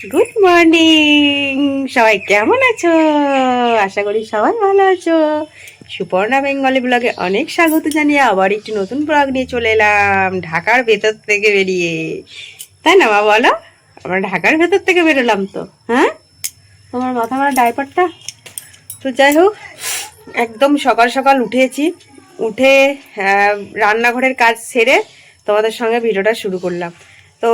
Good morning সবাই কেমন আছো? আশা করি সবাই ভালো আছো। সুপর্ণা বেঙ্গলি ব্লগে অনেক স্বাগত জানিয়ে আবার একটি নতুন ব্লগ নিয়ে চলে এলাম, ঢাকার ভেতর থেকে বেরিয়ে। তাই না মা, বলো? আমরা ঢাকার ভেতর থেকে বেরোলাম তো হ্যাঁ? তোমার মাথা মারা ডাইপারটা তো যাই হোক, একদম সকাল সকাল উঠেছি। উঠে রান্নাঘরের কাজ সেরে তোমাদের সঙ্গে ভিডিওটা শুরু করলাম। তো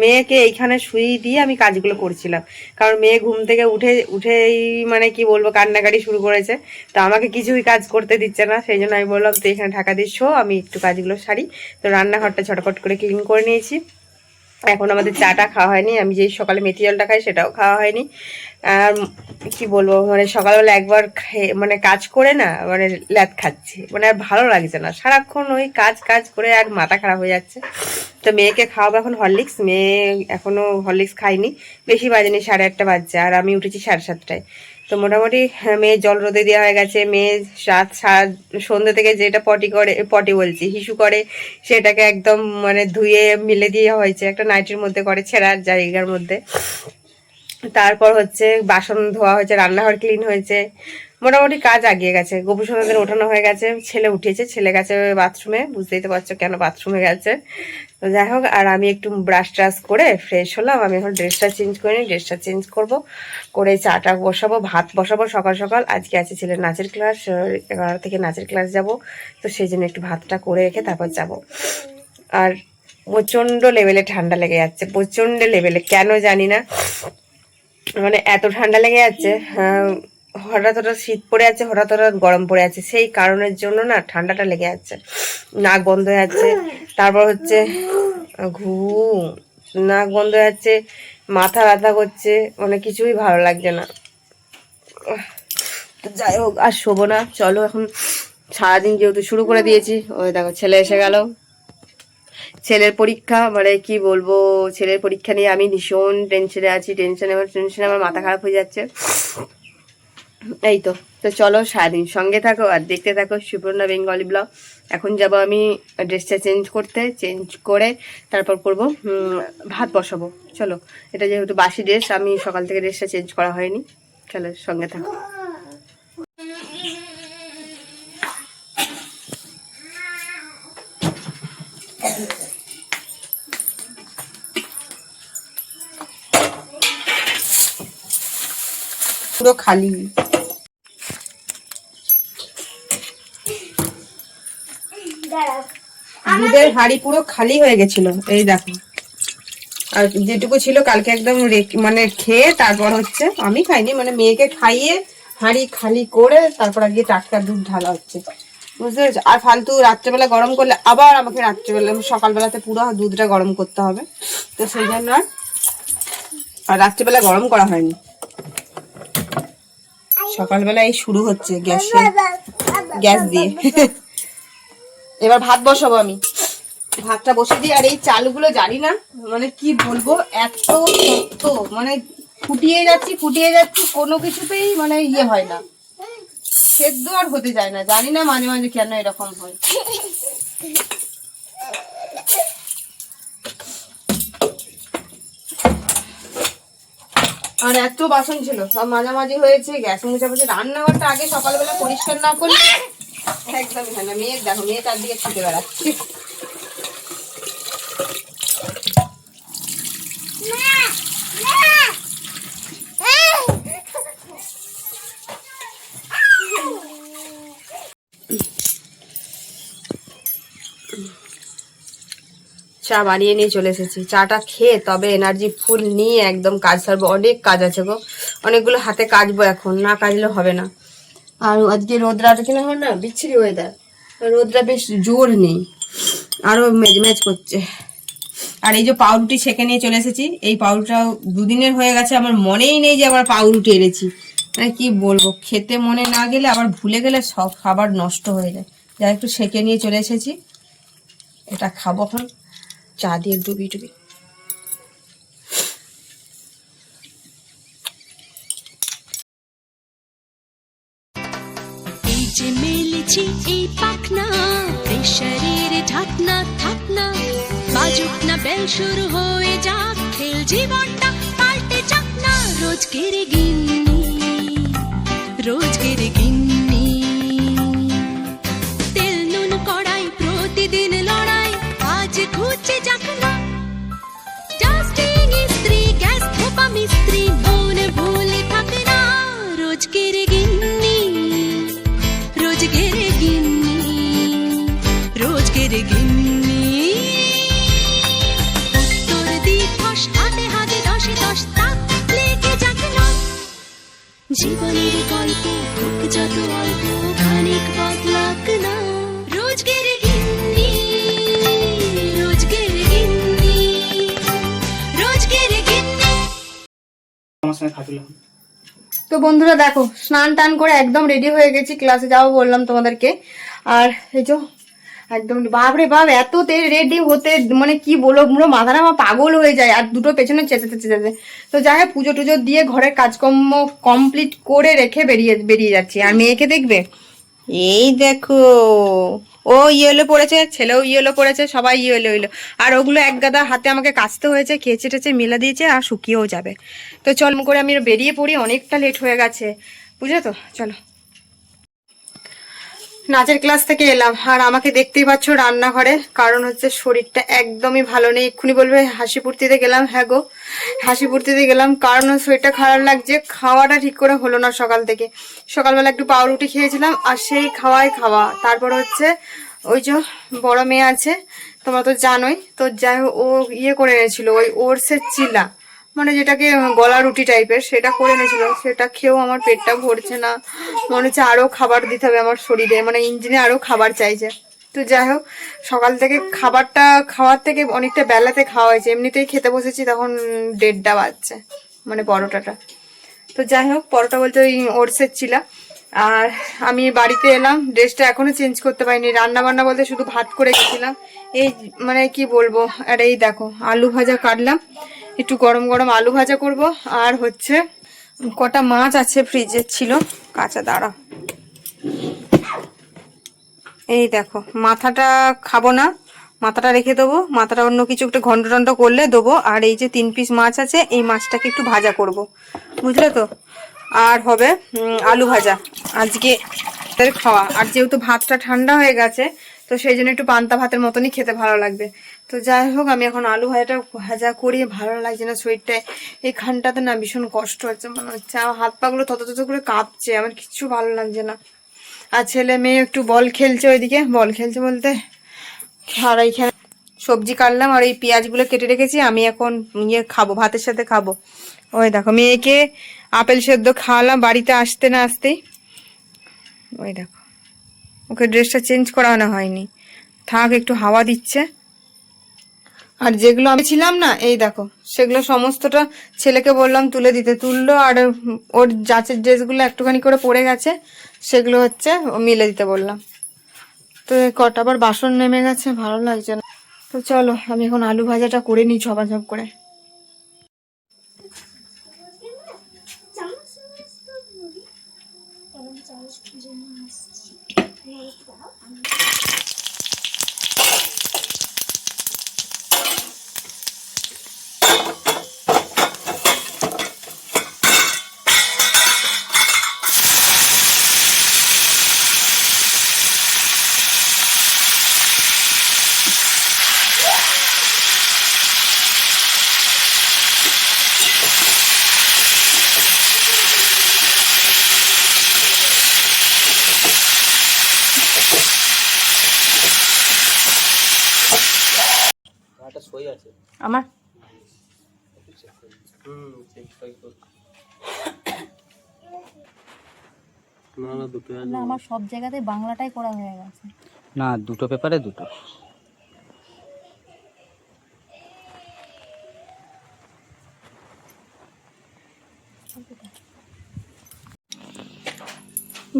মেয়েকে এইখানে শুয়ে দিয়ে আমি কাজগুলো করছিলাম। কারণ মেয়ে ঘুম থেকে উঠে, উঠেই মানে কি বলব, কান্নাকাটি শুরু করেছে। তো আমাকে কিছুই কাজ করতে দিচ্ছে না। সেই জন্য আমি বললাম, তুই এখানে ঢাকা দিয়ে আমি একটু কাজগুলো সারি। তো রান্নাঘরটা ছটপট করে ক্লিন করে নিয়েছি। এখন আমাদের চাটা খাওয়া হয়নি, আমি যেই সকালে মেথি জলটা খাই সেটাও খাওয়া হয়নি। আর কি বলব মানে সকালবেলা একবার খেয়ে মানে কাজ করে না মানে ল্যাদ খাচ্ছে মানে আর ভালো লাগছে না। সারাক্ষণ ওই কাজ কাজ করে আর মাথা খারাপ হয়ে যাচ্ছে। তো মেয়েকে খাওয়াবো এখন হরলিক্স, মেয়ে এখনও হরলিক্স খাইনি বেশি বাজেনি সাড়ে আটটা বাজছে, আর আমি উঠেছি সাড়ে সাতটায়। তো মোটামুটি মেয়ে জল রোদে দেওয়া হয়ে গেছে। মেয়ে সাত সাত সন্ধ্যে থেকে যেটা পটি করে, পটি বলছি, হিসু করে, সেটাকে একদম মানে ধুয়ে মিলে দিয়ে হয়েছে একটা নাইটির মধ্যে করে, ছেঁড়ার জায়গার মধ্যে। তারপর হচ্ছে বাসন ধোয়া হয়েছে, রান্নাঘর ক্লিন হয়েছে। মোটামুটি কাজ আগিয়ে গেছে। গোপু গোপুসোনাদের ওঠানো হয়ে গেছে। ছেলে উঠেছে ছেলে গেছে বাথরুমে বুঝতেই তো পারছ কেন বাথরুমে গেছে। তো যাই হোক আর আমি একটু ব্রাশ ট্রাশ করে ফ্রেশ হলাম। আমি এখন ড্রেসটা চেঞ্জ করে নিই ড্রেসটা চেঞ্জ করব করে চাটা বসাবো ভাত বসাবো সকাল সকাল। আজকে আছে ছেলের নাচের ক্লাস এগারো থেকে নাচের ক্লাস যাব। তো সেই জন্য একটু ভাতটা করে রেখে তারপর যাব। আর প্রচণ্ড লেভেলে ঠান্ডা লেগে যাচ্ছে প্রচণ্ড লেভেলে কেন জানি না। মানে এত ঠান্ডা লেগে যাচ্ছে আহ, হঠাৎ হঠাৎ শীত পড়ে আছে, হঠাৎ হঠাৎ গরম পড়ে আছে। সেই কারণের জন্য না ঠান্ডাটা লেগে যাচ্ছে নাক বন্ধ হয়ে যাচ্ছে তারপর হচ্ছে ঘুম, নাক বন্ধ হয়ে যাচ্ছে মাথা ব্যথা করছে মানে কিছুই ভালো লাগছে না। তো যাই হোক, আর শোবো না, চলো এখন সারাদিন যেহেতু শুরু করে দিয়েছি ওই দেখো ছেলে এসে গেল। ছেলের পরীক্ষা মানে কি বলব, ছেলের পরীক্ষা নিয়ে আমি ভীষণ টেনশনে আছি টেনশনে আমার টেনশনে আমার মাথা খারাপ হয়ে যাচ্ছে। এই তো তো চলো সারাদিন সঙ্গে থাকো আর দেখতে থাকো সুপর্ণা বেঙ্গলি ব্লগ। এখন যাব আমি ড্রেসটা চেঞ্জ করতে, চেঞ্জ করে তারপর করব ভাত বসাবো। চলো, এটা যেহেতু বাসি ড্রেস, আমি সকাল থেকে ড্রেসটা চেঞ্জ করা হয়নি। চলো সঙ্গে থাকো। পুরো খালি। দুধের হাড়ি পুরো খালি হয়ে গেছিল, এই দেখো। আর যেটুকু ছিল কালকে একদম মানে খেয়ে তারপর হচ্ছে আমি খাইনি মানে মেয়েকে খাইয়ে হাঁড়ি খালি করে তারপর আগে টাটকা দুধ ঢালা হচ্ছে। বুঝতে পেরেছ? আর ফালতু রাত্রেবেলা গরম করলে আবার আমাকে রাত্রেবেলা সকালবেলাতে পুরো দুধটা গরম করতে হবে। তো সেই জন্য আর- আর রাত্রেবেলা গরম করা হয়নি। সকালবেলা এই শুরু হচ্ছে গ্যাসে গ্যাস দিয়ে। এবার ভাত বসাবো আমি। ভাতটা বসে দিই আর এই চালগুলো জানি না মানে কি বলব, এত শক্ত মানে ফুটিয়ে যাচ্ছি ফুটিয়ে যাচ্ছি, কোনো কিছুতেই মানে ইয়ে হয় না। সেদ্ধ আর হতে যায় না, জানি না মাঝে মাঝে কেন এরকম হয়। আর এত বাসন ছিল, সব মাঝামাঝি হয়েছে, গ্যাস মুছামুছি রান্নাঘরটা আগে সকালবেলা পরিষ্কার না করলে একদমই হয় না। দেখো, মেয়ে ছুটে চা বানিয়ে নিয়ে চলে এসেছি। চাটা খেয়ে তবে এনার্জি ফুল নিয়ে একদম কাজ সারবো। অনেক কাজ আছে গো। অনেকগুলো হাতে কাজবো এখন। না কাজলে হবে না। আর আজকে রোদরাটা কিনা হয় না বিচ্ছিরি ওয়েদার রোদরা বেশ জোর নেই। আরও মেজমেজ করছে। আর এই যে পাউরুটি ছেঁকে নিয়ে চলে এসেছি, এই পাউরুটাও দুদিনের হয়ে গেছে, আমার মনেই নেই যে আবার পাউরুটি এনেছি। মানে কি বলব, খেতে মনে না গেলে আবার ভুলে গেলে সব খাবার নষ্ট হয়ে যায়। যা একটু সেঁকে নিয়ে চলে এসেছি। এটা খাব এখন। চা দিয়ে ডুবি ডুবি যে মেলেছি এই পাখনা শরীর ঢাকনা থাকনা। বাজুক না বেল শুরু হয়ে যাক, খেল জীবনটা পাল্টে যাক না। রোজ কেড়ে গিন্নি রোজ কেড়ে গিন্নি। তেল নুন কড়াই প্রতিদিন সঙ্গে খাচ্ছিলাম তো বন্ধুরা দেখো স্নান টান করে একদম রেডি হয়ে গেছি ক্লাসে যাব বললাম তোমাদেরকে। আর এই যে একদম বাপরে বাপ এত রেডি হতে মানে কি বলো পুরো মাথাটা আমার পাগল হয়ে যায় আর দুটো পেছনে চেঁচাতে চেঁচাতে তো যাই হোক পুজো টুজো দিয়ে ঘরের কাজকর্ম কমপ্লিট করে রেখে বেরিয়ে বেরিয়ে যাচ্ছি। আর মেয়েকে দেখবে? এই দেখো ও ইয়েলো পড়েছে, ছেলেও ইয়েলো পড়েছে, সবাই ইয়েলো ইয়েলো। আর ওগুলো এক গাদা হাতে আমাকে কাচতে হয়েছে, কেচে টেচে মেলা দিয়েছে আর শুকিয়েও যাবে। তো চল করে আমি বেরিয়ে পড়ি, অনেকটা লেট হয়ে গেছে। বুঝলে তো? চলো। নাচের ক্লাস থেকে এলাম। আর আমাকে দেখতেই পাচ্ছ রান্নাঘরে, কারণ হচ্ছে শরীরটা একদমই ভালো নেই। এক্ষুনি বলবে হাসি ফুর্তিতে গেলাম হ্যাঁ গো। হাসি ফুর্তিতে গেলাম, কারণ শরীরটা খারাপ লাগছে, খাওয়াটা ঠিক করে হলো না সকাল থেকে। সকালবেলা একটু পাউরুটি খেয়েছিলাম, আর সেই খাওয়াই খাওয়া। তারপর হচ্ছে ওই যে বড় মেয়ে আছে, তোমরা তো জানোই, তো যাই হোক, ও ইয়ে করে এনেছিল, ওই ওরসের চিলা। মানে যেটাকে গলা রুটি টাইপের, সেটা করে এনেছিল। সেটা খেয়েও আমার পেটটা ভরছে না। মনে হচ্ছে আরও খাবার দিতে হবে আমার শরীরে মানে ইঞ্জিনে আরও খাবার চাইছে। তো যাই হোক, সকাল থেকে খাবারটা খাওয়ার থেকে অনেকটা বেলাতে খাওয়া হয়েছে। এমনিতেই খেতে বসেছি, তখন দেড়টা বাজছে মানে পরোটাটা। তো যাই হোক, পরোটা বলতে ওই ওটসের ছিলা। আর আমি বাড়িতে এলাম, ড্রেসটা এখনও চেঞ্জ করতে পারিনি। রান্না বান্না বলতে শুধু ভাত করে গেছিলাম। এই মানে কি বলব, আর এই দেখো, আলু ভাজা কাটলাম। একটু গরম গরম আলু ভাজা করব। আর হচ্ছে, কটা মাছ আছে ফ্রিজের ছিল। কাঁচা দাঁড়া। এই দেখো, মাথাটা খাব না, মাথাটা রেখে দেবো, মাথাটা অন্য কিছু একটু ঘন্ট টন্ট করলে দেবো, আর এই যে তিন পিস মাছ আছে, এই মাছটাকে একটু ভাজা করব, বুঝলে তো? আর হবে আলু ভাজা, আজকে তাদের খাওয়া, আর যেহেতু ভাতটা ঠান্ডা হয়ে গেছে, তো সেই জন্য একটু পান্তা ভাতের মতনই খেতে ভালো লাগবে। তো যাই হোক, আমি এখন আলু ভাজাটা ভাজা করি, ভালো লাগছে না শরীরটায় এইখানটাতে না ভীষণ কষ্ট হচ্ছে, মনে হচ্ছে, আমার হাত পাগুলো তত তত করে কাঁপছে, আমার কিচ্ছু ভালো লাগছে না। আর ছেলে মেয়ে একটু বল খেলছে ওইদিকে, বল খেলছে বলতে। আর এইখানে সবজি কাটলাম আর এই পেঁয়াজগুলো কেটে রেখেছি, আমি এখন ইয়ে খাব, ভাতের সাথে খাব। ওই দেখো, মেয়েকে আপেল সেদ্ধ খাওয়ালাম, বাড়িতে আসতে না আসতেই। ওই দেখো, ওকে ড্রেসটা চেঞ্জ করানো হয়নি। থাক, একটু হাওয়া দিচ্ছে। আর যেগুলো আমি ছিলাম না, এই দেখো, সেগুলো সমস্তটা ছেলেকে বললাম তুলে দিতে। তুললো আর ওর যাচের ড্রেসগুলো একটুখানি করে পড়ে গেছে, সেগুলো হচ্ছে মিলে দিতে বললাম। তো কটা আবার বাসন নেমে গেছে, ভালো লাগছে না। তো চলো, আমি এখন আলু ভাজাটা করে নিই ঝপাঝপ করে। আমার। না আমার সব জায়গাতে বাংলাটাই করা হয়ে গেছে। না দুটো পেপারে দুটো।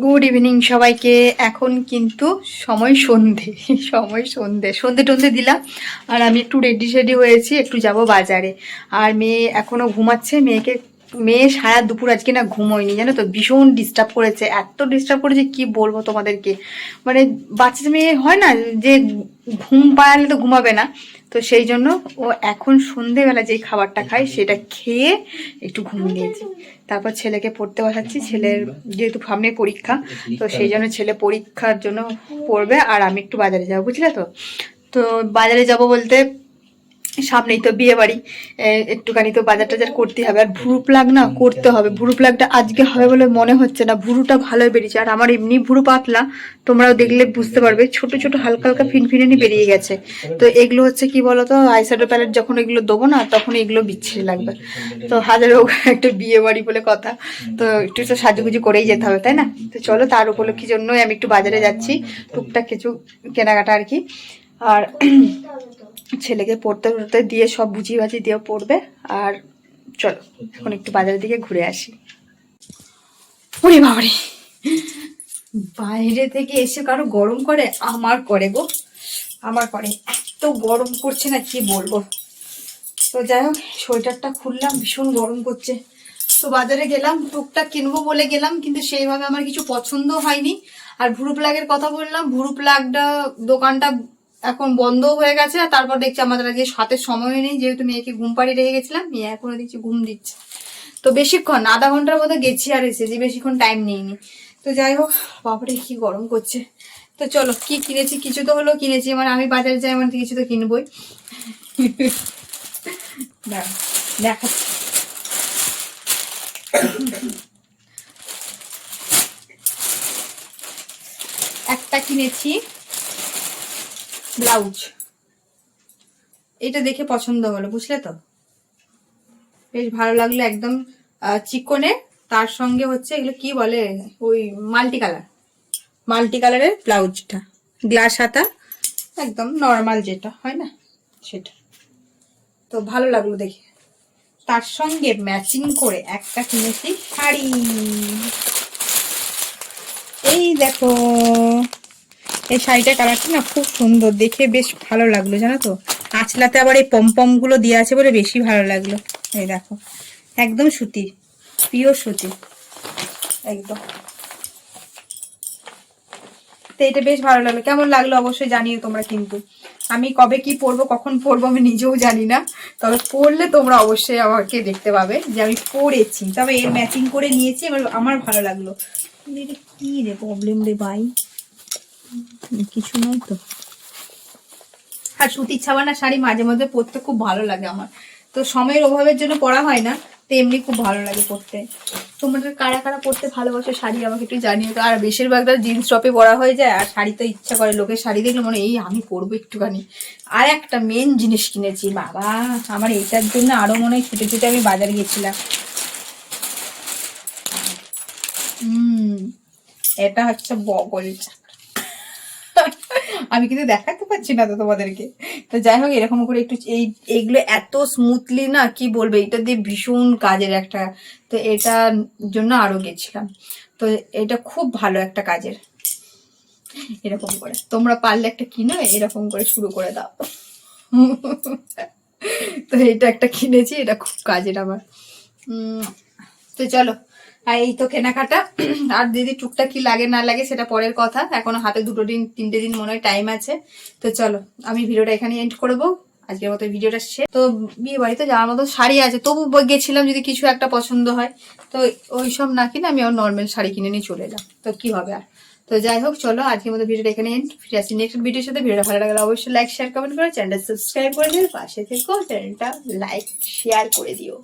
গুড ইভিনিং সবাইকে। এখন কিন্তু সময় সন্ধে। সময় সন্ধে। সন্ধে টন্ধে দিলাম। আর আমি একটু রেডি সেডি হয়েছি, একটু যাব বাজারে। আর মেয়ে এখনও ঘুমাচ্ছে। মেয়েকে, মেয়ে সারা দুপুর আজকে না ঘুমোয়নি, জানো তো? ভীষণ ডিস্টার্ব করেছে। এত ডিস্টার্ব করেছে, কি বলব তোমাদেরকে? মানে বাচ্চা মেয়ে হয় না যে ঘুম পায়ালে তো ঘুমাবে না। তো সেই জন্য ও এখন সন্ধেবেলা যে খাবারটা খায় সেটা খেয়ে একটু ঘুমিয়ে নিয়েছি। তারপর ছেলেকে পড়তে বসাচ্ছি। ছেলের যেহেতু সামনে পরীক্ষা, তো সেই জন্য ছেলে পরীক্ষার জন্য পড়বে। আর আমি একটু বাজারে যাব, বুঝলে তো? তো বাজারে যাব বলতে সামনেই তো বিয়ে বাড়ি। একটুখানি তো বাজার টাজার করতে হবে। আর ভুরু প্লাগ না করতে হবে। ভুরু প্লাগটা আজকে হবে বলে মনে হচ্ছে না। ভুরুটা ভালো বেরিয়েছে। আর আমার এমনি ভুরু পাতলা। তোমরাও দেখলে বুঝতে পারবে। ছোট ছোট, হালকা হালকা ফিনফিনানি বেরিয়ে গেছে। তো এগুলো হচ্ছে কি বলতো? আইশ্যাডো প্যালেট যখন এগুলো দেবো না, তখন এগুলো বিচ্ছিরি লাগবে। তো হাজার হোক একটা বিয়ে বাড়ি বলে কথা। তো একটু তো সাজুগুজু করেই যেতে হবে, তাই না? তো চলো তার উপলক্ষে জন্যই আমি একটু বাজারে যাচ্ছি। টুকটাক কিছু কেনাকাটা আর কি। আর ছেলেকে পড়তে পড়তে দিয়ে সব বুঝিয়ে বাজিয়ে দিয়ে পড়বে। আর চলো, এখন একটু বাজারের দিকে ঘুরে আসি। ওরে বাবারে! বাইরে থেকে এসে কারও গরম করে, আমার করে গো। আমার করে। এত গরম করছে না, কি বলব? তো যাই হোক, সোয়েটারটা খুললাম, ভীষণ গরম করছে। তো বাজারে গেলাম, টুকটাক কিনবো বলে গেলাম, কিন্তু সেইভাবে আমার কিছু পছন্দ হয়নি। আর ভুরু প্লাগের কথা বললাম ভুরু প্লাগটা দোকানটা এখন বন্ধ হয়ে গেছে, আর তারপর দেখছি আমাদের আজকে সাথে সময় নেই, যেহেতু মেয়েকে ঘুম পাড়িয়ে রেখে গেছিলাম, মেয়ে এখনও দেখছি ঘুম দিচ্ছে। তো বেশিক্ষণ, আধা ঘণ্টার মতো গেছি আর এসেছি, বেশিক্ষণ টাইম নেইনি। তো যাই হোক বাবারে কি গরম করছে। তো চলো, কি কিনেছি, কিছু তো হলেও কিনেছি মানে আমি বাজারে যাই মানে কিছু তো কিনবই। দেখাচ্ছি একটা কিনেছি। ব্লাউজ। এটা দেখে পছন্দ হলো বুঝলে তো? বেশ ভালো লাগল একদম চিকনে। তার সঙ্গে হচ্ছে এগুলো কি বলে? ওই মাল্টি কালার। মাল্টি কালারের ব্লাউজটা। গ্লাস হাতা। একদম নর্মাল যেটা হয় না? সেটা। তো ভালো লাগল দেখে। তার সঙ্গে ম্যাচিং করে একটা কিনেছি শাড়ি। এই দেখো। এই শাড়িটার কালারটা না খুব সুন্দর, দেখে বেশ ভালো লাগল, জানো তো? আঁচলাতে আবার এই পমপমগুলো দেওয়া আছে বলে বেশি ভালো লাগল। এই দেখো, একদম সুতি পিওর সুতি, একদম। তো এটা বেশ ভালো লাগল, কেমন লাগল অবশ্যই জানিও তোমরা কিন্তু। আমি কবে কি পরবো, কখন পরবো আমি নিজেও জানি না, তবে পরলে তোমরা অবশ্যই আমাকে দেখতে পাবে যে আমি পরেছি। তবে এর ম্যাচিং করে নিয়েছি, এবার আমার ভালো লাগল। কি রে প্রবলেম রে ভাই? কিছু নয় তো। আর সুতির ছাবানা শাড়ি মাঝে মাঝে পরতে খুব ভালো লাগে আমার। তো সময়ের অভাবের জন্য পরা হয় না, তো এমনি খুব ভালো লাগে পরতে। তোমাদের কারা কারা পরতে ভালোবাসে শাড়ি আমাকে একটু জানিও তো। আর বেশিরভাগটা জিন্স টপে পরা হয়ে যায়, আর শাড়ি তো ইচ্ছা করে, লোকের শাড়ি দেখলে মনে এই আমি পরবো একটুখানি। আর একটা মেন জিনিস কিনেছি, বাবা, আমার এইটার জন্য আরও মনে হয় ছুটে ছুটে আমি বাজার গেছিলাম। হুম, এটা হচ্ছে বগল চাকা আমি কিন্তু দেখাতে পারছি না তো তোমাদেরকে। তো যাই হোক, এরকম করে একটু এই এইগুলো এত স্মুথলি না, কি বলবে, এটা দিয়ে ভীষণ কাজের একটা, তো এটার জন্য আরও গেছিলাম। তো এটা খুব ভালো একটা কাজের। এরকম করে। তোমরা পারলে একটা কিনো, এরকম করে শুরু করে দাও। তো এটা একটা কিনেছি, এটা খুব কাজের আমার তো চলো। এই তো কেনাকাটা। আর দিদি টুকটাক কি লাগে, না লাগে সেটা পরের কথা। এখনও হাতে দুটো দিন, তিনটে দিন মনে হয় টাইম আছে। তো চলো, আমি ভিডিওটা এখানে এন্ড করব। আজকের মতো ভিডিওটা শেষ। তো বিয়ে বাড়িতে যাওয়ার মতো শাড়ি আছে। তবু গেছিলাম যদি কিছু একটা পছন্দ হয়। তো ওই সব না কিনে আমি আমার নর্মাল শাড়ি কিনে নিয়ে চলে এলাম। তো কি হবে আর? তো যাই হোক, চলো, আজকের মতো ভিডিওটা এখানে এন্ড ফিরে আসি নেক্সট ভিডিওর সাথে। ভিডিওটা ভালো লাগলে অবশ্যই লাইক শেয়ার কমেন্ট করে চ্যানেলটা সাবস্ক্রাইব করে দিও। পাশে থেকো চ্যানেলটা লাইক শেয়ার করে দিও।